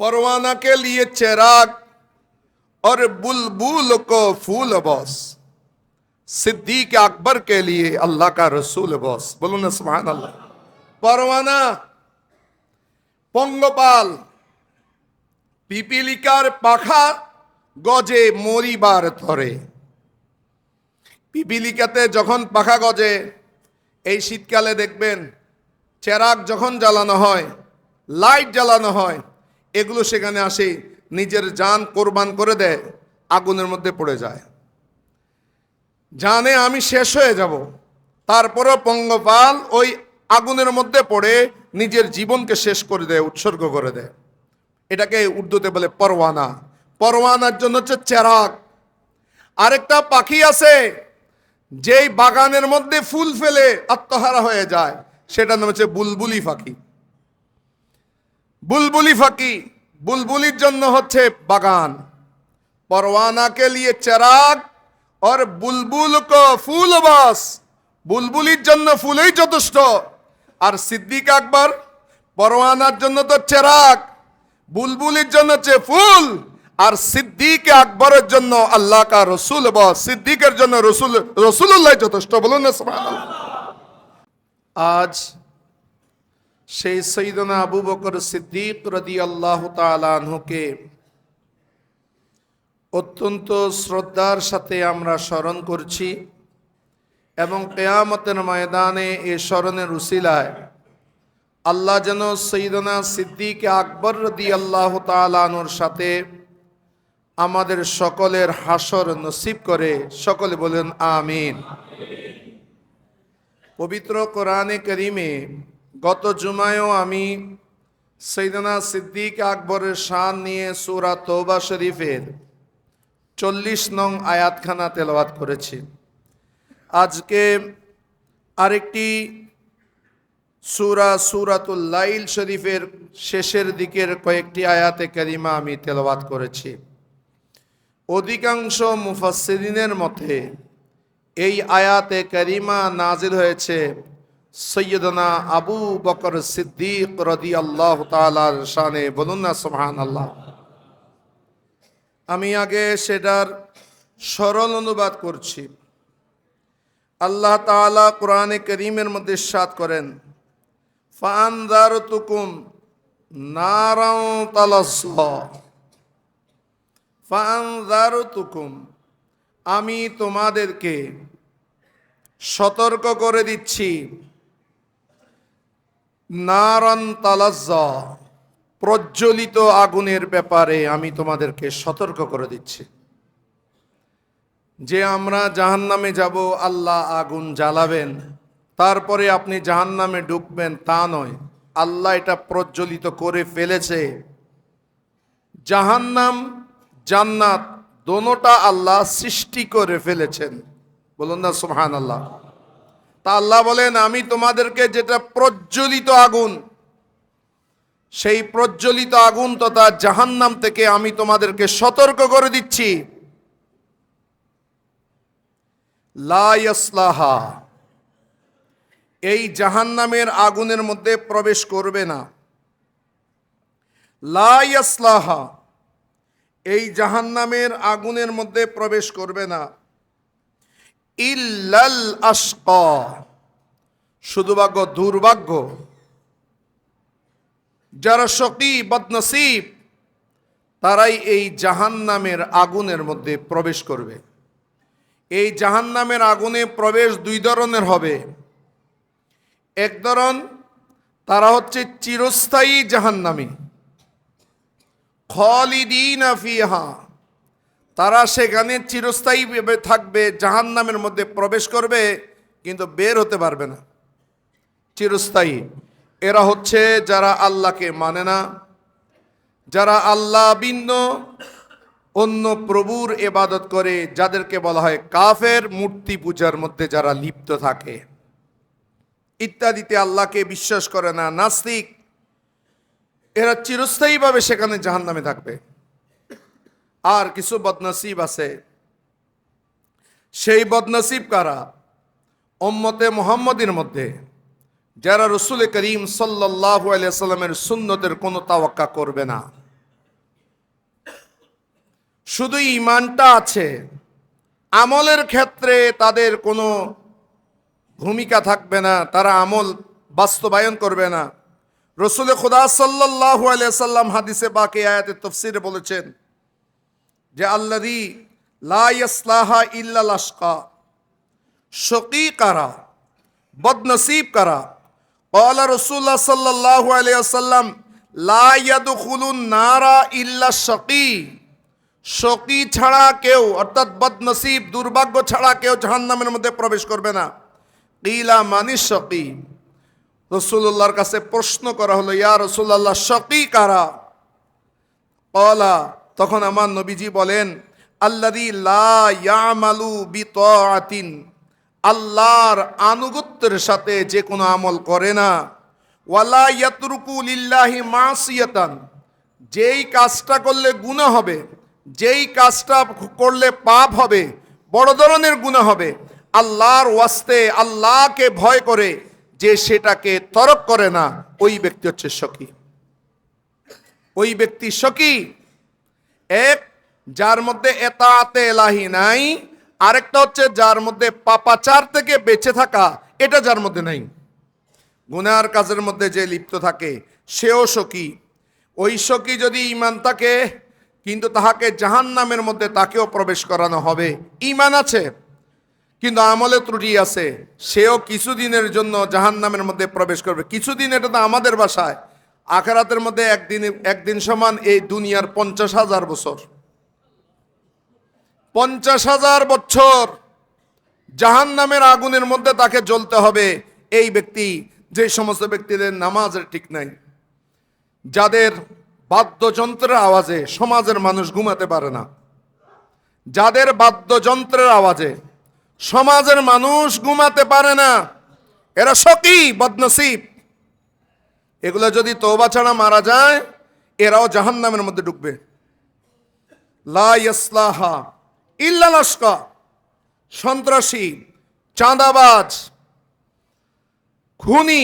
परवाना के लिए चिराग और बुलबुल को फूल बॉस सिद्दीक अकबर के लिए अल्लाह का रसूल बॉस बोलो ना सुभान अल्लाह परवाना পঙ্গপাল পিপিলিকার পাখা গজে মরিবার ধরে পিপিলিকাতে যখন পাখা গজে এই শীতকালে দেখবেন চেরাগ যখন জ্বালানো হয় লাইট জ্বালানো হয় এগুলো সেখানে আসে, নিজের যান কোরবান করে দেয়, আগুনের মধ্যে পড়ে যায়। জানে আমি শেষ হয়ে যাব, তারপরও পঙ্গপাল ওই আগুনের মধ্যে পড়ে নিজের জীবনকে শেষ করে দেয়, উৎসর্গ করে দেয়। এটাকে উর্দুতে বলে পরওয়ানা পরওয়ানার জন্য হচ্ছে চেরাক আরেকটা পাখি আছে, যেই বাগানের মধ্যে ফুল ফেলে আত্মহারা হয়ে যায়, সেটার নাম হচ্ছে বুলবুলি পাখি। বুলবুলি ফাঁকি। বুলবুলির জন্য হচ্ছে বাগান। পরওয়ানা কে লিয়ে চেরাগ, আর বুলবুল কো ফুল বাস। বুলবুলির জন্য ফুলই যথেষ্ট। আর সিদ্দিক আকবর, পরোয়ানার জন্য তো চেরাক বুলবুলির জন্য হচ্ছে ফুল, আর সিদ্দিক আকবরের জন্য আল্লাহ কা রসুল বা সিদ্দিকের জন্য রসুল রসুল্লাহ যথেষ্ট। বলুন আজ সেই সৈদনা আবু বকর সিদ্দিক রদি আল্লাহ তালুকে অত্যন্ত শ্রদ্ধার সাথে আমরা স্মরণ করছি এবং কেয়ামতের ময়দানে এ স্মরণের উসিলায় আল্লাহ যেন সৈদনা সিদ্দিক আকবর রদি আল্লাহ তালানুর সাথে আমাদের সকলের হাসর নসিব করে সকলে বলেন আমিন। পবিত্র কোরআনে করিমে গত জুমায়ও আমি সৈদনা সিদ্দিক আকবরের শান নিয়ে সুরা তৌবা শরীফের চল্লিশ নং আয়াতখানা তেলাওয়াত করেছি। আজকে আরেকটি সুরা সুরাতুল লাইল শরীফের শেষের দিকের কয়েকটি আয়াতে করিমা আমি তেলাওয়াত করেছি। অধিকাংশ মুফাসসিরিনের মতে এই আয়াতে করিমা নাজিল হয়েছে সৈয়দনা আবু বকর সিদ্দিক রদি আল্লাহ তালার শানে বলুন না সুবহান আল্লাহ আমি আগে সেটার সরল অনুবাদ করছি। আল্লাহ তাআলা কোরআনে করিমের মধ্যে সাত করেন ফানদার তুকুম নারাও তুকুম আমি তোমাদেরকে সতর্ক করে দিচ্ছি। নারন তালাজ্জা, প্রজ্বলিত আগুনের ব্যাপারে আমি তোমাদেরকে সতর্ক করে দিচ্ছি। যে আমরা জাহান্নামে যাব, আল্লাহ আগুন জ্বালাবেন। তারপরে আপনি জাহান্নামে ঢুকবেন তা নয়। আল্লাহ এটা প্রজ্বলিত করে ফেলেছে। জাহান্নাম, জান্নাত, দোনোটা আল্লাহ সৃষ্টি করে ফেলেছেন। বলুন না সুবহান আল্লাহ তা আল্লাহ বলেন, আমি তোমাদেরকে যেটা প্রজ্বলিত আগুন, সেই প্রজ্বলিত আগুন তথা জাহান্নাম থেকে আমি তোমাদেরকে সতর্ক করে দিচ্ছি। লা ইয়াসলাহা, এই জাহান্নামের আগুনের মধ্যে প্রবেশ করবে না। লা ইয়াসলাহা, এই জাহান্নামের আগুনের মধ্যে প্রবেশ করবে না। ইল্লাল আশকা শুধুভাগ্য দুর্ভাগ্য। যারা শকি বদনসিব, তারাই এই জাহান্নামের আগুনের মধ্যে প্রবেশ করবে। এই জাহান্নামের আগুনে প্রবেশ দুই ধরনের হবে। এক ধরন, তারা হচ্ছে চিরস্থায়ী জাহান্নামী। খলিদিন ফিহা তারা সেখানে চিরস্থায়ী থাকবে, জাহান্নামের মধ্যে প্রবেশ করবে, কিন্তু বের হতে পারবে না। চিরস্থায়ী। এরা হচ্ছে যারা আল্লাহকে মানে না, যারা আল্লাহ ভিন্ন, অন্য প্রভুর এবাদত করে, যাদেরকে বলা হয় কাফের, মূর্তি পূজার মধ্যে যারা লিপ্ত থাকে। ইত্যাদিতে আল্লাহকে বিশ্বাস করে না, নাস্তিক। এরা চিরস্থায়ীভাবে সেখানে জাহান্নামে থাকবে। আর কিছু বদনসিব আছে। সেই বদনসিব কারা? ওম্মতে মোহাম্মদের মধ্যে, যারা রসুল করিম সাল্লাহ সাল্লামের সুন্নতের কোনো তাওয়াক্কা করবে না। শুধু ইমানটা আছে, আমলের ক্ষেত্রে তাদের কোনো ভূমিকা থাকবে না, তারা আমল বাস্তবায়ন করবে না। রসুল খুদা সাল্লাহ সাল্লাম হাদিসে বাকে আয়াতে তফসিরে বলেছেন যে আল্লাদি লাহা ইল্লা লাশকা শকি কারা বদনসিব কারা কলা রসুল্লাহ সাল্লাহ আলিয়াল্লাম লাদুখুলুন নারা ইল্লা শকি। শকি ছাড়া কেউ, অর্থাৎ বদনসিব, দুর্ভাগ্য ছাড়া কেউ জাহান্নামের মধ্যে প্রবেশ করবে না। ইলা মানি শকি। রসুল্লাহর কাছে প্রশ্ন করা হলো, ইয়া রসুল্লাহ শকি কারা কলা তখন আমার নবীজি বলেন, আল্লাদি লা ইয়ামালু বিতাআতিন। আল্লাহর আনুগত্যের সাথে যে কোনো আমল করে না। ওয়ালা ইয়াতরুকু মাসিয়াতান। যেই কাজটা করলে গুনাহ হবে, যেই কাজটা করলে পাপ হবে, বড় ধরনের গুনাহ হবে। আল্লাহর ওয়াস্তে আল্লাহকে ভয় করে যে সেটাকে তরক করে না। ওই ব্যক্তি হচ্ছে সখী। ওই ব্যক্তি সখী এক, যার মধ্যে এতাতে এলাহি নাই, আরেকটা হচ্ছে যার মধ্যে পাপাচার থেকে বেঁচে থাকা, এটা যার মধ্যে নাই। গুনার কাজের মধ্যে যে লিপ্ত থাকে, সেও সখী। ওই সখী যদি ইমান থাকে, কিন্তু তাহাকে জাহান নামের মধ্যে তাকেও প্রবেশ করানো হবে। ইমান আছে, কিন্তু আমলে ত্রুটি আছে। সেও কিছুদিনের জন্য জাহান নামের মধ্যে প্রবেশ করবে। কিছুদিন এটা তো আমাদের বাসায়। আখেরাতের মধ্যে একদিন একদিন সমান এই দুনিয়ার পঞ্চাশ হাজার বছর। পঞ্চাশ হাজার বছর জাহান নামের আগুনের মধ্যে তাকে জ্বলতে হবে এই ব্যক্তি, যে সমস্ত ব্যক্তিদের নামাজের ঠিক নাই। যাদের বাদ্যযন্ত্রের আওয়াজে সমাজের মানুষ ঘুমাতে পারে না, যাদের বাদ্যযন্ত্রের আওয়াজে সমাজের মানুষ ঘুমাতে পারে না, এরা সকি বদনসিব। এগুলো যদি তৌবা ছাড়া মারা যায়, এরাও জাহান্নামের মধ্যে ঢুকবে। সন্ত্রাসী, চাঁদাবাজ, খুনি,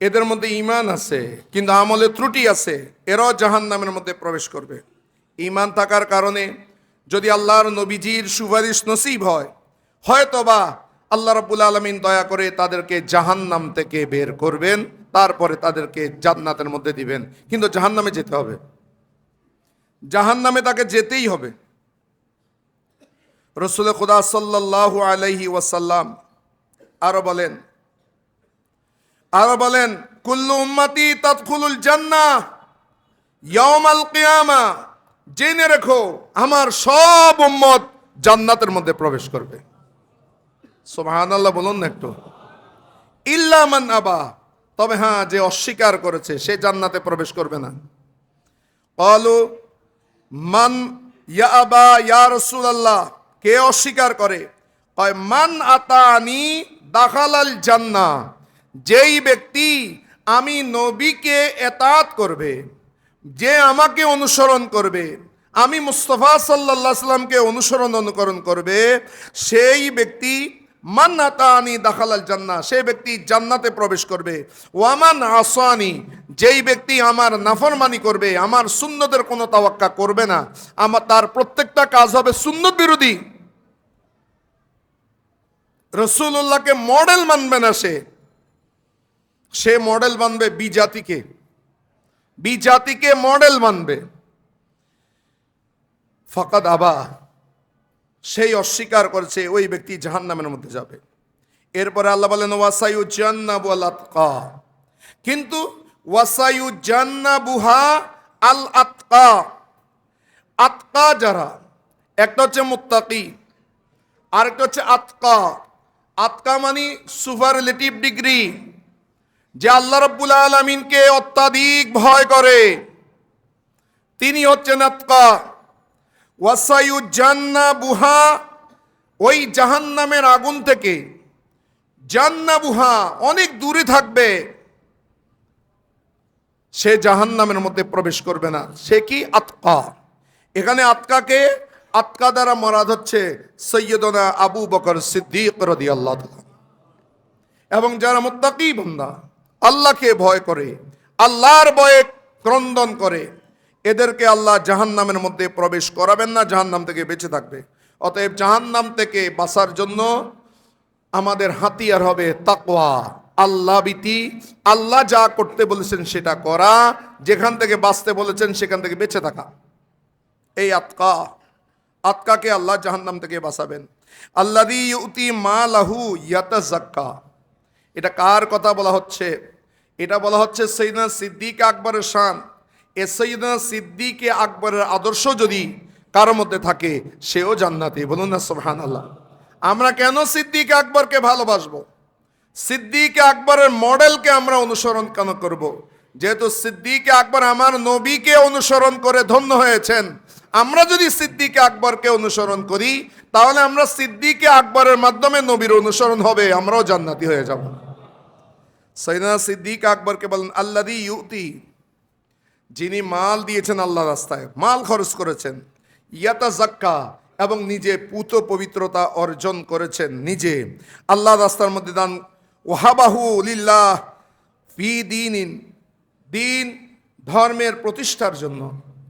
এদের মধ্যে ইমান আছে, কিন্তু আমলে ত্রুটি আছে, এরাও জাহান্নামের মধ্যে প্রবেশ করবে। ইমান থাকার কারণে যদি আল্লাহর নবীজির সুপারিশ নসিব হয়, হয়তোবা আল্লাহ রাব্বুল আলমিন দয়া করে তাদেরকে জাহান্নাম থেকে বের করবেন। তারপরে তাদেরকে জান্নাতের মধ্যে দিবেন। কিন্তু জাহান্নামে যেতে হবে। জাহান্নামে তাকে যেতেই হবে। রসুল খুদা সাল্লাহ আলাইহি ওয়াসাল্লাম আরও বলেন আরও বলেন, কুল্লু উম্মতি তৎখুলুল জান্নাহ, ইয়াউমাল কিয়ামা। জেনে রেখো, আমার সব উম্মত জান্নাতের মধ্যে প্রবেশ করবে। সুবহানাল্লাহ বলুন না একটু। ইল্লা মান আবা। তবে হ্যাঁ যে অস্বীকার করেছে, সে জান্নাতে প্রবেশ করবে না। কলু মান ইয়া ইয়া কে অস্বীকার করে? কয়, মান আতানি দাখালাল জান্না, যেই ব্যক্তি আমি নবীকে এতাত করবে, যে আমাকে অনুসরণ করবে, আমি মুস্তফা সাল্লাহ সাল্লামকে অনুসরণ অনুকরণ করবে, সেই ব্যক্তি মান্নাতানি দাখালাল জান্না সেই ব্যক্তি জান্নাতে প্রবেশ করবে। ওয়ামান আসানি, যেই ব্যক্তি আমার নাফরমানি করবে, আমার সুন্নতের কোনো তাওয়াক্কা করবে না, আমার তার প্রত্যেকটা কাজ হবে সুন্নত বিরোধী। রসুল্লাহকে মডেল মানবে না সে। সে মডেল মানবে বি জাতিকে বি জাতিকে মডেল মানবে। ফকাত আবা। সেই অস্বীকার করেছে, ওই ব্যক্তি জাহান নামের মধ্যে যাবে। এরপরে আল্লাহ বলেন ওয়াসাইউ জান্নাবু আল আতকা কিন্তু ওয়াসাইউ জান্নাবুহা আল আতকা আতকা যারা, একটা হচ্ছে মুত্তাকি, আরেকটা হচ্ছে আতকা। আতকা মানে সুপারলেটিভ ডিগ্রি, যে আল্লাহ রব্বুল আলমিনকে অত্যাধিক ভয় করে। তিনি হচ্ছেন আতকা। ওয়াসায়ু জান্না বুহা ওই জাহান্নামের আগুন থেকে। জান্না বুহা অনেক দূরে থাকবে। সে জাহান্নামের মধ্যে প্রবেশ করবে না। সে কি? আতকা। এখানে আতকাকে, আতকা দ্বারা মরাদ হচ্ছে সৈয়দনা আবু বকর সিদ্দিক রদি আল্লাহ এবং যারা মুত্তাকি বন্দা, আল্লাহকে ভয় করে, আল্লাহর ভয়ে ক্রন্দন করে এদেরকে আল্লাহ জাহান্নামের মধ্যে প্রবেশ করাবেন না, জাহান্নাম থেকে বেঁচে থাকবে। অতএব জাহান্নাম থেকে বাঁচার জন্য আমাদের হাতিয়ার হবে তাকওয়া, আল্লাহ বিতি আল্লাহ যা করতে বলেছেন সেটা করা, যেখান থেকে বাঁচতে বলেছেন সেখান থেকে বেঁচে থাকা। এই আতকা, আতকাকে আল্লাহ জাহান্নাম থেকে বাঁচাবেন। আল্লাদি ইউতি মা লাহু ইয়াতা জাক্কা এটা কার কথা বলা হচ্ছে? এটা বলা হচ্ছে সৈয়দনা সিদ্দিক আকবরের শান। এ সৈয়দনা সিদ্দিক আকবরের আদর্শ যদি কারোর মধ্যে থাকে, সেও জান্নাতি। বলুন না সোহান আল্লাহ আমরা কেন সিদ্দিক আকবরকে ভালোবাসবো? সিদ্দিক আকবরের মডেলকে আমরা অনুসরণ কেন করব। যেহেতু সিদ্দিক আকবর আমার নবীকে অনুসরণ করে ধন্য হয়েছেন, আমরা যদি সিদ্দিক আকবরকে অনুসরণ করি, তাহলে আমরা সিদ্দিক আকবরের মাধ্যমে নবীর অনুসরণ হবে, আমরাও জান্নাতি হয়ে যাব। সৈনা সিদ্দিক আকবরকে বলেন আল্লাদি ইউতি যিনি মাল দিয়েছেন আল্লাহ রাস্তায়, মাল খরচ করেছেন ইয়াতা জাক্কা এবং নিজে পুত পবিত্রতা অর্জন করেছেন নিজে আল্লাহ রাস্তার মধ্যে দান ওহাবাহু লিল্লাহ, ফি দিন দিন ধর্মের প্রতিষ্ঠার জন্য,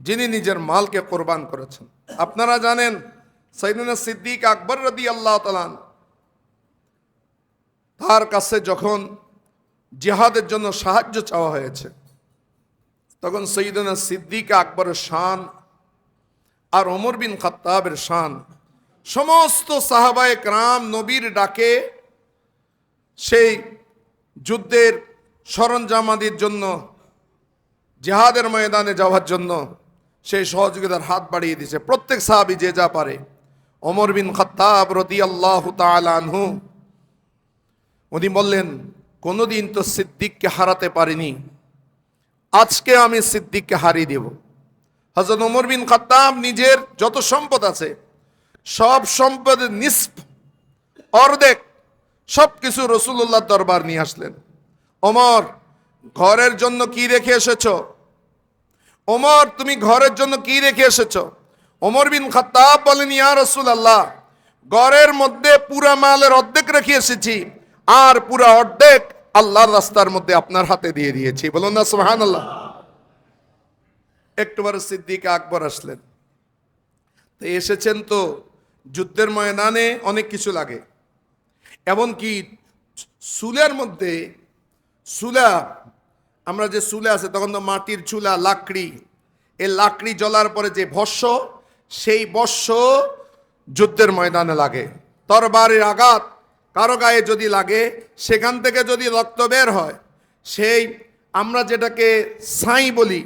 যিনি নিজের মালকে কোরবান করেছেন। আপনারা জানেন সৈদিনা সিদ্দিক আকবর রদি আল্লাহ তালান তার কাছে যখন জিহাদের জন্য সাহায্য চাওয়া হয়েছে তখন সৈয়দনা সিদ্দিক আকবরের শান আর ওমর বিন খাত্তাবের শান, সমস্ত সাহাবায়ে ক্রাম নবীর ডাকে সেই যুদ্ধের সরঞ্জামাদির জন্য, জেহাদের ময়দানে যাওয়ার জন্য সেই সহযোগিতার হাত বাড়িয়ে দিয়েছে। প্রত্যেক সাহাবি যে যা পারে। ওমর বিন খাত্তাব রদি আল্লাহ আনহু, উনি বললেন, কোনোদিন তো সিদ্দিককে হারাতে পারিনি। আজকে আমি সিদ্দিককে হারিয়ে দেব। হজরত ওমর বিন খাত্তাব নিজের যত সম্পদ আছে, সব সম্পদের নিস্প অর্ধেক সব কিছু রসুল্লাহ দরবার নিয়ে আসলেন। ওমর, ঘরের জন্য কি রেখে এসেছ? ওমর, তুমি ঘরের জন্য কি রেখে এসেছ? ওমর বিন খাত্তাব বলেন, ইয়া রসুল আল্লাহ ঘরের মধ্যে পুরা মালের অর্ধেক রেখে এসেছি, আর পুরা অর্ধেক আল্লাহর রাস্তার মধ্যে আপনার হাতে দিয়ে দিয়েছি। বলুন না সুহান আল্লাহ একটুবার সিদ্দিক আকবর আসলেন। তো এসেছেন তো যুদ্ধের ময়দানে অনেক কিছু লাগে। এমনকি চুলের মধ্যে চুলা আমরা যে চুলে আছে, তখন তো মাটির চুলা, লাকড়ি। এই লাকড়ি জ্বলার পরে যে ভস্য, সেই বস্য যুদ্ধের ময়দানে লাগে। তরবারির আঘাত কারও গায়ে যদি লাগে, সেখান থেকে যদি রক্ত বের হয়, সেই আমরা যেটাকে সাই বলি,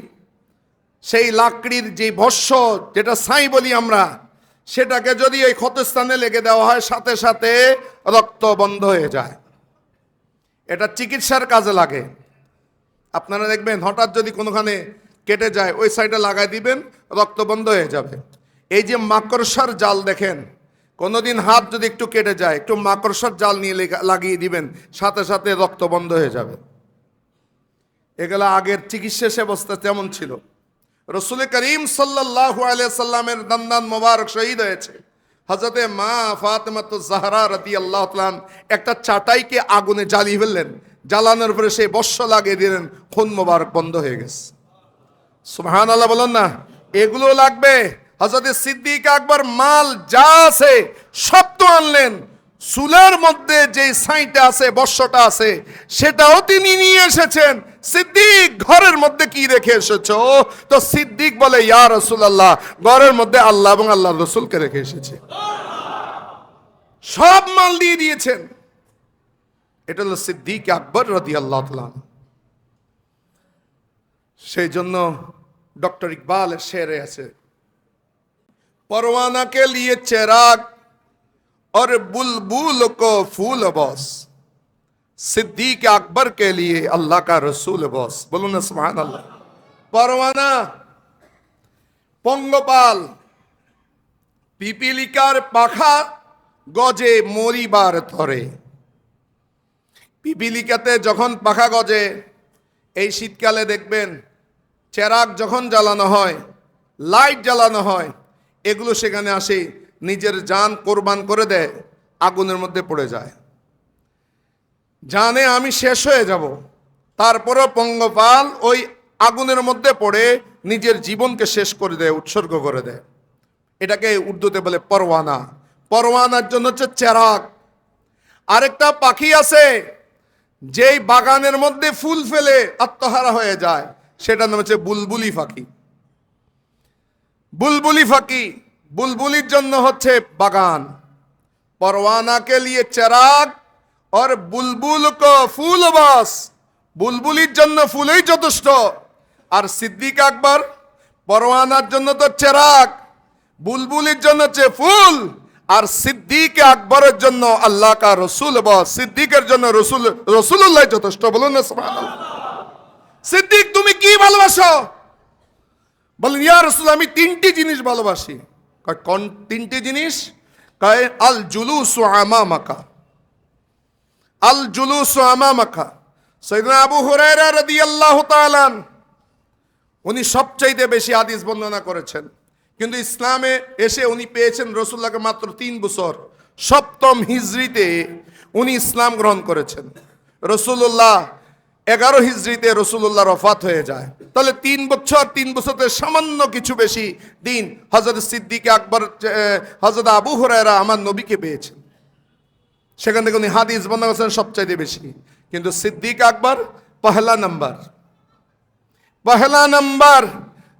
সেই লাকড়ির যে ভস্য, যেটা সাই বলি আমরা, সেটাকে যদি ওই ক্ষতস্থানে লেগে দেওয়া হয়, সাথে সাথে রক্ত বন্ধ হয়ে যায়। এটা চিকিৎসার কাজে লাগে। আপনারা দেখবেন, হঠাৎ যদি কোনোখানে কেটে যায়, ওই সাইডে লাগাই দিবেন, রক্ত বন্ধ হয়ে যাবে। এই যে মাকড়সার জাল দেখেন কোনোদিন হাত যদি একটু কেটে যায়, একটু মাকড়সার জাল নিয়ে লাগিয়ে দিবেন, সাথে সাথে রক্ত বন্ধ হয়ে যাবে। এগুলো আগের চিকিৎসা ব্যবস্থা তেমন ছিল। রসুল করিম সাল্লাহ সাল্লামের দান্দান মোবারক শহীদ হয়েছে। হজরতে মা ফাতেমাত জাহরা রতি আল্লাহ একটা চাটাইকে আগুনে জ্বালিয়ে ফেললেন। জ্বালানোর পরে সেই বর্ষ লাগিয়ে দিলেন, খুন মোবারক বন্ধ হয়ে গেছে। সুবহান আল্লাহ বলুন না, এগুলো লাগবে। হজরত সিদ্দিক আকবর মাল যা আছে সব তো আনলেন। চুলের মধ্যে যে সাইটা আছে, বর্ষটা আছে, সেটাও তিনি নিয়ে এসেছেন। সিদ্দিক ঘরের মধ্যে কি রেখে এসেছ? তো সিদ্দিক বলে, ইয়া রসুল্লাহ ঘরের মধ্যে আল্লাহ এবং আল্লাহ রসুলকে রেখে এসেছে। সব মাল দিয়ে দিয়েছেন। এটা হলো সিদ্দিক আকবর রদি আল্লাহ সেই জন্য ডক্টর ইকবালের শেরে আছে परवाना के लिए चिराग और बुलबुल को फूल बॉस सिद्दीक अकबर के लिए अल्लाह का रसूल बॉस बोलो ना सुभान अल्लाह परवाना পঙ্গপাল পিপিলিকার পাখা গজে মরিবার ধরে পিপিলিকাতে যখন পাখা গজে এই শীতকালে দেখবেন চেরাগ যখন জ্বালানো হয় লাইট জ্বালানো হয় এগুলো সেখানে আসে, নিজের জান কোরবান করে দেয়, আগুনের মধ্যে পড়ে যায়। জানে আমি শেষ হয়ে যাব, তারপরও পঙ্গপাল ওই আগুনের মধ্যে পড়ে নিজের জীবনকে শেষ করে দেয়, উৎসর্গ করে দেয়। এটাকে উর্দুতে বলে পরওয়ানা পরওয়ানার জন্য হচ্ছে চেরাগ। আরেকটা পাখি আছে, যেই বাগানের মধ্যে ফুল ফেলে আত্মহারা হয়ে যায়, সেটার নাম হচ্ছে বুলবুলি পাখি। বুলবুলি ফাঁকি। বুলবুলির জন্য হচ্ছে বাগান। পরওয়ানাকে লিয়ে চেরাগ আর বুলবুল কো ফুল বাস। বুলবুলির জন্য ফুলেই যথেষ্ট। আর সিদ্দিক আকবর পরওয়ানার জন্য তো চেরাগ। বুলবুলির জন্য হচ্ছে ফুল। আর সিদ্দিক আকবরের জন্য আল্লাহ কা রসুল বস। সিদ্দিকের জন্য রসুল রসুল্লাহ যথেষ্ট। বলুন না সিদ্দিক, তুমি কি ভালোবাসো? বলেন, ইয়া রসুল আমি তিনটি জিনিস ভালোবাসি। কোন তিনটি জিনিস? কয়, আল জুলুস আমামাকা। আল জুলুস আমামাকা। সৈয়দনা আবু হুরায়রা রাদিয়াল্লাহু তাআলা উনি সবচাইতে বেশি হাদিস বর্ণনা করেছেন। কিন্তু ইসলামে এসে উনি পেয়েছেন রসুল্লাহকে মাত্র তিন বছর। সপ্তম হিজরিতে উনি ইসলাম গ্রহণ করেছেন। রসুল্লাহ এগারো হিজরিতে রসুল্লাহ রফাত হয়ে যায়। তাহলে তিন বছর, তিন বছরতে সামান্য কিছু বেশি দিন হজরত সিদ্দিক আকবর হজরত আবু হরায়রা আমার নবীকে পেয়েছেন। সেখান থেকে উনি হাদিস বর্ণনা করেছেন সবচাইতে বেশি। কিন্তু সিদ্দিক আকবর পহেলা নাম্বার। পহেলা নাম্বার,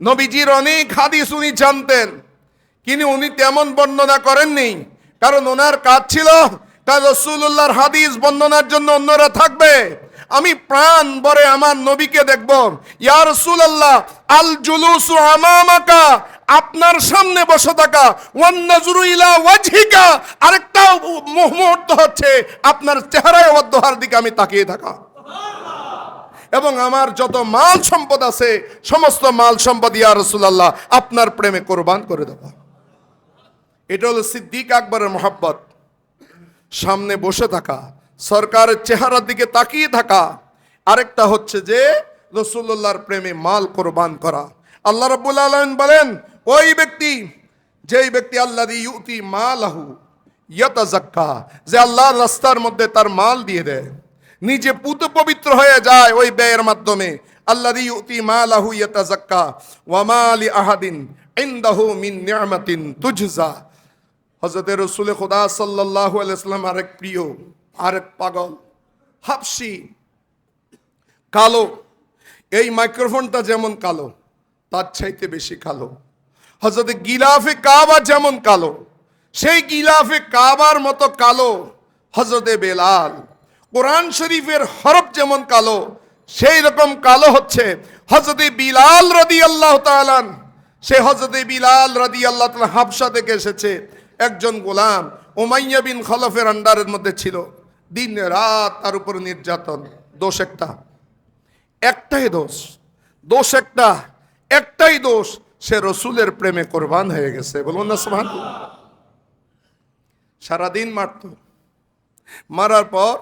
নবীজির অনেক হাদিস উনি জানতেন, কিন্তু উনি তেমন বর্ণনা করেননি, কারণ ওনার কাজ ছিল কাজ রসুল্লাহর হাদিস বর্ণনার জন্য অন্যরা থাকবে। আমি প্রাণ বরে আমার নবীকে দেখব। ইয়া রসুল্লাহ আল জুলুস আমামাকা, আপনার সামনে বসে থাকা। ওয়ান্নাজুরু ইলা ওয়াজহিকা, আরেকটা মুহূর্ত হচ্ছে আপনার চেহারায় অধ্যহার দিকে আমি তাকিয়ে থাকা। এবং আমার যত মাল সম্পদ আছে, সমস্ত মাল সম্পদ ইয়া রসুলাল্লাহ, আপনার প্রেমে কোরবান করে দেব। এটা হলো সিদ্দিক আকবরের মোহাব্বত। সামনে বসে থাকা সরকারের চেহারার দিকে তাকিয়ে থাকা। আরেকটা হচ্ছে যে রসুল্লাহর প্রেমে মাল কোরবান করা। আল্লাহ রব্বুল আলম বলেন, ওই ব্যক্তি, যেই ব্যক্তি আল্লাহ ইউতি মালাহু ইয়াতাজাক্কা যে আল্লাহর রাস্তার মধ্যে তার মাল দিয়ে দেয়, নিজে পুত পবিত্র হয়ে যায়, ওই ব্যয়ের মাধ্যমে আল্লাহ ইউতি মালাহু ইয়াতাজাক্কা ওয়া মালি আহাদিন ইনদাহু মিন নি'মাতিন তুজজা। হজরত রসুল খুদা সাল্লাহ আলাইসাল্লাম আরেক প্রিয় আরেক পাগল, হাফসি, কালো। এই মাইক্রোফোনটা যেমন কালো, তার চাইতে বেশি কালো। হজরত গিলাফে কাবা যেমন কালো, সেই গিলাফে কাবার মতো কালো হজরতে বেলাল। কোরআন শরীফের হরফ যেমন কালো, সেই রকম কালো হচ্ছে হজরতে বিলাল রদি আল্লাহ তালান সে হজরতে বিলাল রদি আল্লাহ হাবসা থেকে এসেছে, একজন গোলাম ওমাইয়া বিন খলফের আন্ডারের মধ্যে ছিল। দিন রাত তার উপর নির্যাতন, দোষ একটা। একটাই দোষ। দোষ একটা, একটাই দোষ, সে রসুলের প্রেমে কোরবান হয়ে গেছে। বলুন না সোহান সারাদিন মারত। মারার পর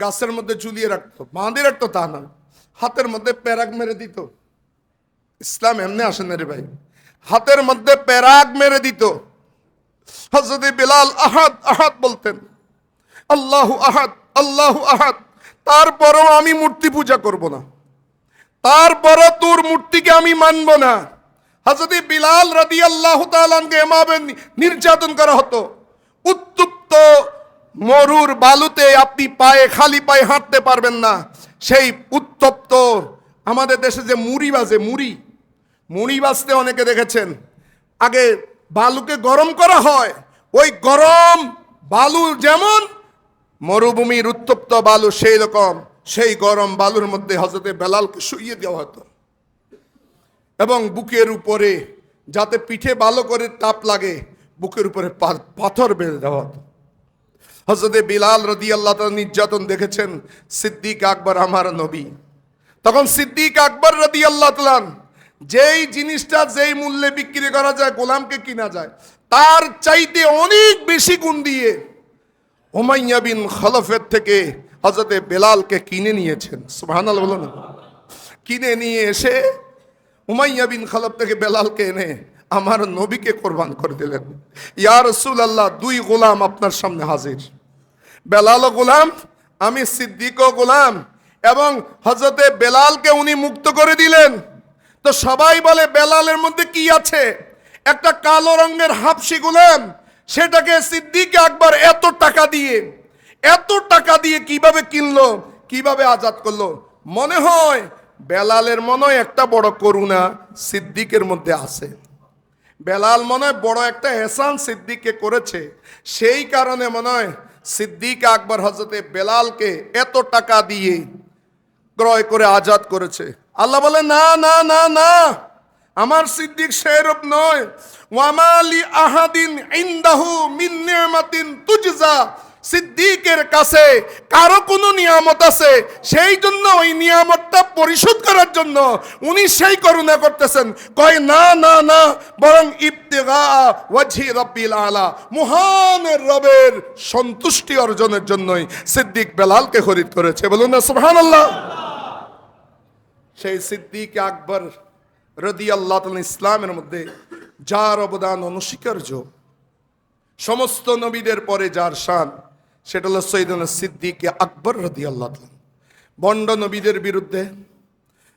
গাছের মধ্যে ঝুলিয়ে রাখতো। বাঁধে রাখতো তা না। হাতের মধ্যে প্যারাগ মেরে দিত। ইসলাম এমনি আসে না রে ভাই। হাতের মধ্যে প্যারাগ মেরে দিত। হজরত বিলাল আহাদ আহাদ বলতেন। আল্লাহু আহাদ আল্লাহু আহাদ। তারপরও আমি মূর্তি পূজা করব না। তারপরও তোর মূর্তিকে আমি মানব না। হজরত বিলাল রাদি আল্লাহ তালানকে এমাবে নির্যাতন করা হতো। উত্তপ্ত মরুর বালুতে আপনি পায়ে, খালি পায়ে হাঁটতে পারবেন না। সেই উত্তপ্ত আমাদের দেশে যে মুড়ি বাজে, মুড়ি। মুড়ি বাজতে অনেকে দেখেছেন। আগে বালুকে গরম করা হয়। ওই গরম বালু যেমন মরুভূমির উত্তপ্ত বালু সেই রকম, সেই গরম বালুর মধ্যে হজরতে বেলালকে শুইয়ে দেওয়া হতো। এবং বুকের উপরে যাতে পিঠে ভালো করে তাপ লাগে, বুকের উপরে পাথর বেঁধে দেওয়া হতো। হজরতে বিলাল রদি আল্লাহ নির্যাতন দেখেছেন সিদ্দিক আকবর আমার নবী। তখন সিদ্দিক আকবর রদি আল্লাহ তালান যেই জিনিসটা যেই মূল্যে বিক্রি করা যায়, গোলামকে কিনা যায়, তার চাইতে অনেক বেশি গুণ দিয়ে ওমাইয়া বিন খলফের থেকে হজরতে বেলালকে কিনে নিয়েছেন। সুবহানাল্লাহ বলুন। কিনে নিয়ে এসে উমাইয়া বিন খলফ থেকে বেলালকে এনে আমার নবীকে কোরবান করে দিলেন। ইয়া রসুল আল্লাহ দুই গোলাম আপনার সামনে হাজির। বেলালও গোলাম, আমি সিদ্দিকও গোলাম এবং হজরতে বেলালকে উনি মুক্ত করে দিলেন। তো সবাই বলে, বেলালের মধ্যে কি আছে? একটা কালো রঙের হাফসি গুলেম সেটাকে সিদ্দিক আকবর এত টাকা দিয়ে, এত টাকা দিয়ে কীভাবে কিনলো, কীভাবে আজাদ করল? মনে হয় বেলালের মনে হয় একটা বড় করুণা সিদ্দিকের মধ্যে আছে। বেলাল মনে হয় বড় একটা এহসান সিদ্দিককে করেছে। সেই কারণে মনে হয় সিদ্দিক আকবর হজরতে বেলালকে এত টাকা দিয়ে ক্রয় করে আজাদ করেছে। আল্লাহ বলে, না না না না। আমার সিদ্দিক সেরূপ নয়। ওয়ামালি আহাদিন ইন্দাহু মিন নিয়ামাতিন তুজজা। সিদ্দিকের কাছে কারও কোনো নিয়ামত আছে, সেই জন্য ওই নিয়ামতটা পরিশোধ করার জন্য উনি সেই করুণা করতেছেন। কয়, না না না, বরং ইবতিগা ওয়াজহি রব্বিল আলা। মহানের রবের সন্তুষ্টি অর্জনের জন্যই সিদ্দিক বেলালকে খরিদ করেছে। বলুন না, সুবহানাল্লাহ। সেই সিদ্দিক আকবর রদি আল্লাহ ইসলামের মধ্যে যার অবদান অনস্বীকার্য, সমস্ত নবীদের পরে যার শান, সেটা হলো সৈদুল সিদ্দিক আকবর রদি আল্লাহ বন্ড নবীদের বিরুদ্ধে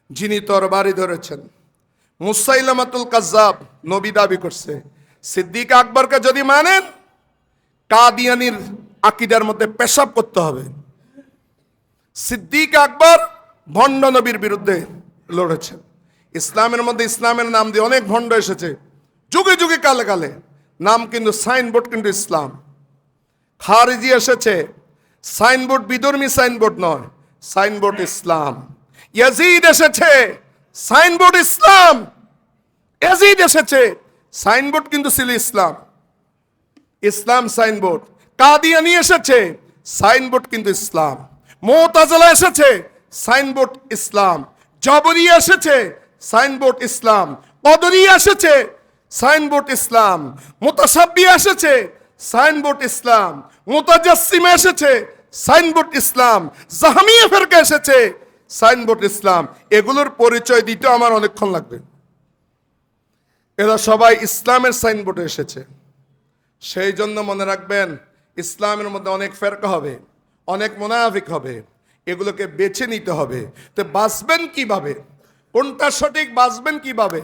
যিনি তরবারি ধরেছেন, মুসাইলামাতুল কাজাব নবী দাবি করছে, সিদ্দিক আকবরকে যদি মানেন, কাদিয়ানির আকিদার মধ্যে পেশাব করতে হবে। সিদ্দিক আকবর ভণ্ড নবীর বিরুদ্ধে লড়েছেন। ইসলামের মধ্যে ইসলামের নাম দিয়ে অনেক ভণ্ড এসেছে। যুগে যুগে কালে কালে। নাম কিন্তু সাইনবোর্ড কিন্তু ইসলাম। খারিজি এসেছে। সাইনবোর্ড বিদর্মী সাইনবোর্ড নয়, সাইনবোর্ড ইসলাম। ইয়াজিদ এসেছে। সাইনবোর্ড ইসলাম। ইয়াজিদ এসেছে। সাইনবোর্ড কিন্তু ছিল ইসলাম। ইসলাম সাইনবোর্ড। কাদিয়ানি এসেছে। সাইনবোর্ড কিন্তু ইসলাম। মোতাজলা এসেছে। সাইনবোর্ড ইসলাম। জবরিয়া এসেছে। সাইনবোর্ড ইসলাম। কদরিয়া এসেছে, সাইনবোর্ড ইসলাম। মোতাসাব্বি এসেছে, সাইনবোর্ড ইসলাম। মোতাজাসিমা এসেছে, সাইনবোর্ড ইসলাম। জাহামিয়া ফেরকা এসেছে, সাইনবোর্ড ইসলাম। এগুলোর পরিচয় দিতে আমার অনেকক্ষণ লাগবে। এরা সবাই ইসলামের সাইনবোর্ডে এসেছে। সেই জন্য মনে রাখবেন, ইসলামের মধ্যে অনেক ফেরকা হবে, অনেক মোনাফিক হবে। এগুলোকে বেছে নিতে হবে। তো বাঁচবেন কীভাবে? কোনটা সঠিক বাঁচবেন কীভাবে?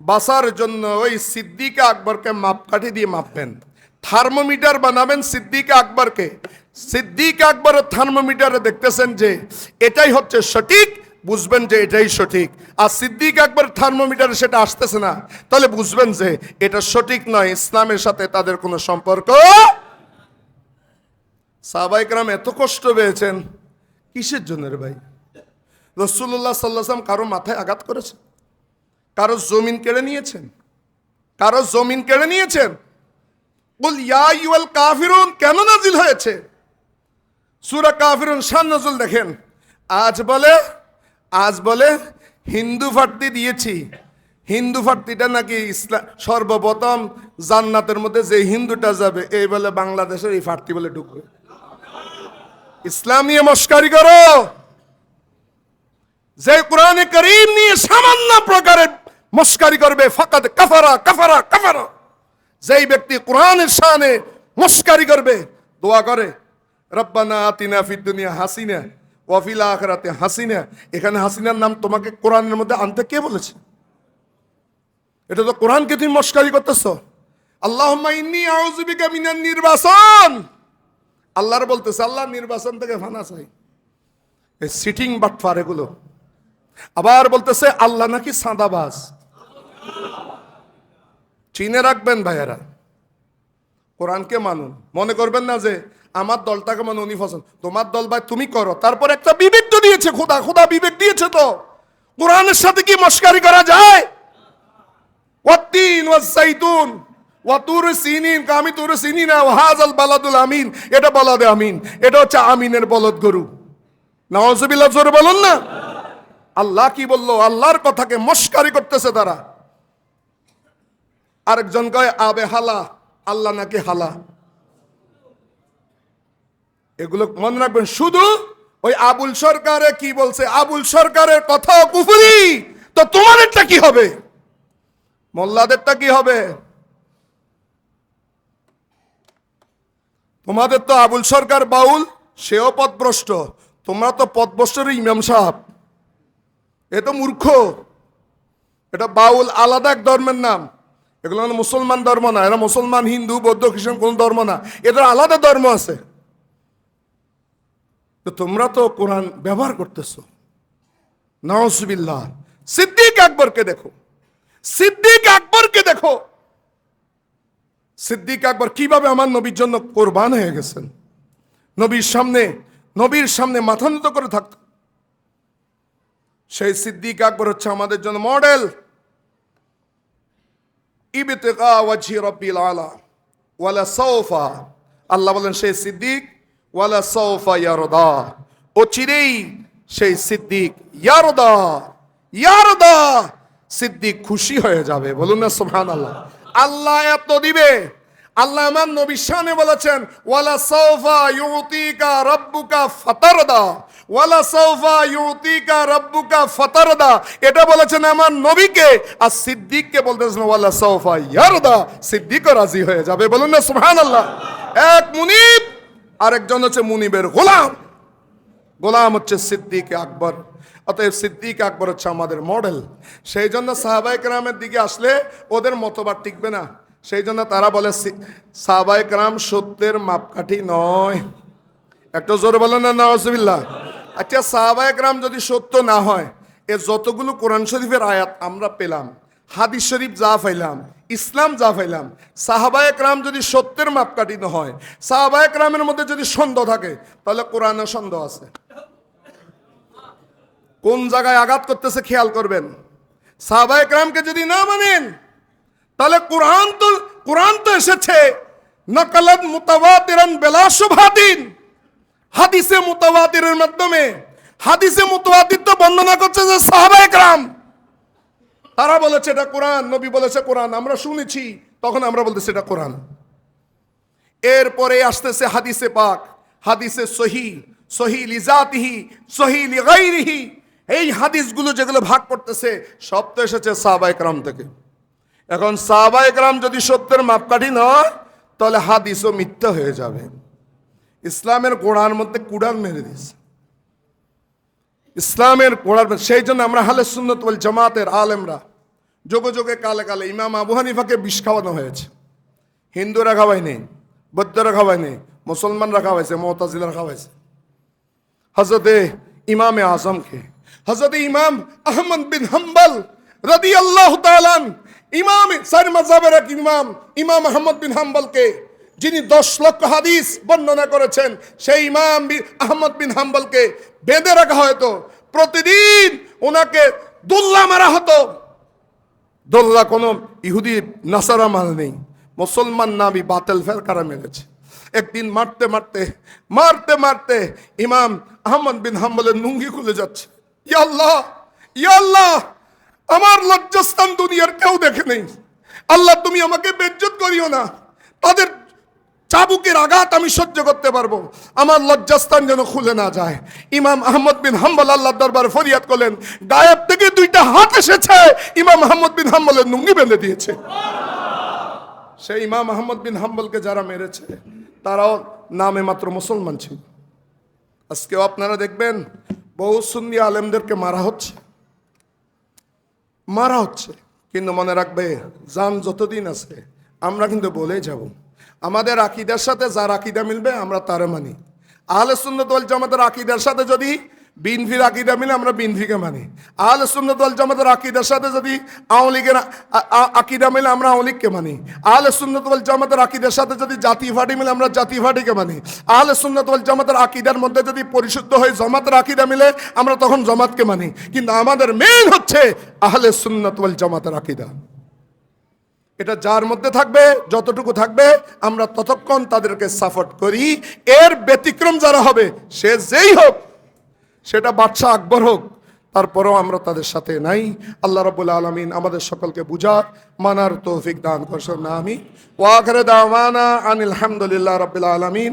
বাঁচার জন্য ওই সিদ্দিকা আকবরকে মাপকাঠি দিয়ে মাপবেন। থার্মোমিটার বানাবেন সিদ্দিকা আকবরকে। সিদ্দিক আকবরের থার্মোমিটারে দেখতেছেন যে এটাই হচ্ছে সঠিক, বুঝবেন যে এটাই সঠিক। আর সিদ্দিক আকবর থার্মোমিটারে সেটা আসতেছে না, তাহলে বুঝবেন যে এটা সঠিক নয়, ইসলামের সাথে তাদের কোনো সম্পর্ক সাহবাইকরাম এত কষ্ট পেয়েছেন। কিসের জন্য রে ভাই? রসুল্লাহ সাল্লাম কারও মাথায় আঘাত করেছে কারও জমিন কেড়ে নিয়েছেন? কারও জমিন কেড়ে নিয়েছেন? বল ইয়া ইউল কাফিরুন, কেন নাজিল হয়েছে? সুরা কাফিরুন শান নজুল দেখেন। আজ বলে আজ বলে হিন্দু ফাটতি দিয়েছি। হিন্দু ফাটতিটা নাকি ইসলাম সর্বপ্রথম জান্নাতের মধ্যে যে হিন্দুটা যাবে, এই বলে বাংলাদেশের এই ফাটতি বলে ঢুকবে। ইসলাম নিয়ে মস্কারি করো! যে কোরআনে করিম নিয়ে সামান্য প্রকারের মস্কারি করবে ফাকাত কাফারা কাফারা কাফারা। যেই ব্যক্তি কোরআনের শানে মস্কারি করবে, দোয়া করে, রব্বানা আতিনা ফিদ দুনিয়া হাসিনা ওয়াফিল আখরাতে হাসিনা। এখানে হাসিনার নাম তোমাকে কোরআনের মধ্যে আনতে কে বলেছে? এটা তো কোরআনকে তুমি মস্কারি করতেছ। আল্লাহ ইন্নি আউযুবিকা মিনান নির্বাসন। আল্লাহর বলতেছে, আল্লাহ নির্বাচন থেকে ফানা চাই। এই সিটিং বাটফার এগুলো। আবার বলতেছে, আল্লাহ নাকি সাদাবাজ। চিনে রাখবেন ভাইয়ারা। কোরআনকে মানুন। মনে করবেন না যে, আমার দলটাকে মানে উনি ফসল তোমার দল ভাই, তুমি করো। তারপর একটা বিবেক তো দিয়েছে, খোদা খোদা বিবেক দিয়েছে তো। কোরআনের সাথে কি মস্কারি করা যায়? কামি তুর সিনিনা ওয়াহাজাল বালাদুল আমিন। এটা বলাদে আমিন। এটা হচ্ছে আমিনের বলদ গরু। নওয়াজবিল্লাহ জোরে বলুন না। আল্লাহ কি বলল? আল্লাহর কথাকে মস্কারি করতেছে তারা। আরেকজন কয়, আবে হালা, আল্লাহ নাকি হালা? এগুলো মনে রাখবেন, শুধু ওই আবুল সরকারে কি বলছে? আবুল সরকারের কথা কুফুরি। তো তোমাদেরটা কি হবে? মোল্লাদেরটা কি হবে? তোমাদের তো আবুল সরকার বাউল, সেও পথভ্রষ্ট তোমরা তো পথভ্রষ্টের ইমাম সাহেব। এ তো মূর্খ। এটা বাউল আলাদা এক ধর্মের নাম। এগুলো মুসলমান ধর্ম না, এরা মুসলমান, হিন্দু, বৌদ্ধ, খ্রিস্টান কোন ধর্ম না। এদের আলাদা ধর্ম আছে। তো তোমরা তো কোরআন ব্যবহার করতেছো। নওয়াজবিল্লাহ সিদ্দিক আকবরকে দেখো। সিদ্দিক আকবরকে দেখো। সিদ্দিক আকবর কীভাবে আমার নবীর জন্য কোরবান হয়ে গেছেন? নবীর সামনে নবীর সামনে মাথা নত করে থাকত। সেই সিদ্দিক আকবর হচ্ছে আমাদের জন্য মডেল আল্লাহ বলেন, সেই সিদ্দিক, ওয়ালা সাউফা ইয়ারদা। ও চিরেই সেই সিদ্দিক ইয়ারদা ইয়ারদা। সিদ্দিক খুশি হয়ে যাবে। বলুন না, সুবহানাল্লাহ। আল্লাহ এত দিবে। আল্লাহ আমার নবীর সামনে বলেছেন, ওয়ালা সাউফা ইউতিকা রাব্বুকা ফাতারদা। ওয়ালা সাউফা ইউতিকা রাব্বুকা ফাতারদা। এটা বলেছেন আমার নবীকে, আর সিদ্দিককে বলতেছেন, ওয়ালা সাউফা ইয়ারদা। সিদ্দিকও রাজি হয়ে যাবে। বলুন না, সুবহানাল্লাহ। এক মুনিব, আরেকজন হচ্ছে মুনিবের গোলাম। গোলাম হচ্ছে সিদ্দিক আকবর। অতএব সিদ্দিক আকবর হচ্ছে আমাদের মডেল সেই জন্য সাহাবাই রামের দিকে আসলে ওদের মতবাদ টিকবে না। সেই জন্য তারা বলে সাহাবাই রাম সত্যের মাপকাঠি নয়। একটু জোরে বলেন না নওয়াজবিল্লাহ আচ্ছা সাহাবাই রাম যদি সত্য না হয়, এ যতগুলো কোরআন শরীফের আয়াত আমরা পেলাম, হাদিস শরীফ যা পাইলাম, ইসলাম যা পাইলাম সাহাবায়ক রাম যদি সত্যের মাপকাঠি না হয় সাহাবায়ক রামের মধ্যে যদি সন্দেহ থাকে, তাহলে কোরআনে সন্দেহ আছে। কোন জায়গায় আঘাত করতেছে খেয়াল করবেন। সাহাবায়ক রামকে যদি না মানেন তাহলে কোরআন তো কোরআন তো এসেছে। নকলত মুতাওয়াতিরান বেলা শুভাদিন হাদিসে মুতাওয়াতিরের মাধ্যমে। হাদিসে মুতাওয়াতির তো বর্ণনা করছে যে সাহাবায়ক রাম তারা বলেছে এটা কোরআন, নবী বলেছে কোরআন, আমরা শুনেছি, তখন আমরা বলতেছি এটা কোরআন। এরপরে আসতেছে হাদিসে পাক, হাদিসে সহি সহি লিজাতিহি সহি লিগাইরিহি এই হাদিসগুলো যেগুলো ভাগ করতেছে, সব তো এসেছে সাহাবাই রাম থেকে। এখন সাহাবাই রাম যদি সত্যের মাপকাঠি নয় তাহলে হাদিসও মিথ্যা হয়ে যাবে। ইসলামের গোড়ার মধ্যে কুড়াল মেরে দিয়েছে। ইসলামের গোড়ার সেই জন্য আমরা হালে সুন্নত বল জামাতের আলেমরা যোগে যোগে কালে কালে ইমাম আবু হানিফাকে বিষ খাওয়ানো হয়েছে। হিন্দু রাখা হিন্দুরা খাওয়ায়নি বৌদ্ধরা খাওয়ায়নি মুসলমানরা খাওয়াইছে মোহতাজিলা খাওয়াইছে হজরতে ইমামে আজমকে হজরত ইমাম আহমদ বিন হাম্বল রদি আল্লাহ ইমাম সার মজাবের এক ইমাম ইমাম আহমদ বিন হাম্বলকে, যিনি দশ লক্ষ হাদিস বর্ণনা করেছেন, সেই ইমাম আহমদ বিন হাম্বলকে বেঁধে রাখা হয়তো। প্রতিদিন ওনাকে দুল্লা মারা হতো। দোল্লা কোনো ইহুদি নাসারা মাল নেই। মুসলমান নাবি বাতেল ফেরকারা মেরেছে। একদিন মারতে মারতে মারতে মারতে ইমাম আহমদ বিন হাম্বলের নুঙ্গি খুলে যাচ্ছে। ইয়া আল্লাহ ইয়া আল্লাহ! আমার লজ্জাস্থান দুনিয়ার কেউ দেখে নেই। আল্লাহ, তুমি আমাকে বেজ্জত করিও না। তাদের চাবুকের আঘাত আমি সহ্য করতে পারব। আমার লজ্জাস্থান যেন খুলে না যায়। ইমাম আহমদ বিন হাম্বল আল্লাহ দরবার ফরিয়াদ করলেন, গায়েব থেকে দুইটা হাত এসেছে, ইমাম আহমদ বিন হাম্বলের নুঙ্গি বেঁধে দিয়েছে। সেই ইমাম আহমদ বিন হাম্বলকে যারা মেরেছে, তারাও নামে মাত্র মুসলমান ছিল। আজকেও আপনারা দেখবেন, বহু সুন্নি আলেমদেরকে মারা হচ্ছে। মারা হচ্ছে। কিন্তু মনে রাখবে যান যতদিন আছে, আমরা কিন্তু বলেই যাব। আমাদের আকিদার সাথে যার আকিদা মিলবে, আমরা তারে মানি। আহলে সুন্দর ওয়াল জামাতের আকিদার সাথে যদি বিনফির আকিদা মিলে আমরা বিনফিকে মানি। আহলে সুন্নত ওয়াল জামাতের আকিদার সাথে যদি আওয়ামী লীগের আকিদা মিলে আমরা আওয়ামী লীগকে মানি। আহলে সুন্নত ওয়াল জামাতের আকিদার সাথে যদি জাতি ফাটি মিলে আমরা জাতি ফাটিকে মানি। আহলে সুন্নত ওয়াল জামাতের আকিদার মধ্যে যদি পরিশুদ্ধ হয়ে জমাতের আকিদা মিলে আমরা তখন জমাতকে মানি। কিন্তু আমাদের মেন হচ্ছে আহলে সুন্নত ওয়াল জামাতের আকিদা। এটা যার মধ্যে থাকবে, যতটুকু থাকবে, আমরা ততক্ষণ তাদেরকে সাপোর্ট করি। এর ব্যতিক্রম যারা হবে, সে যেই হোক সেটা বাদশাহ আকবর হোক, তারপরেও আমরা তাদের সাথে নাই। আল্লাহ রবুল আলমিন আমাদের সকলকে বুঝার মানার তৌফিক দান করছেন না আমি ওয়াখরে দাওয়ানা আনিল হামদুলিল্লাহ রাব্বিল আলামিন।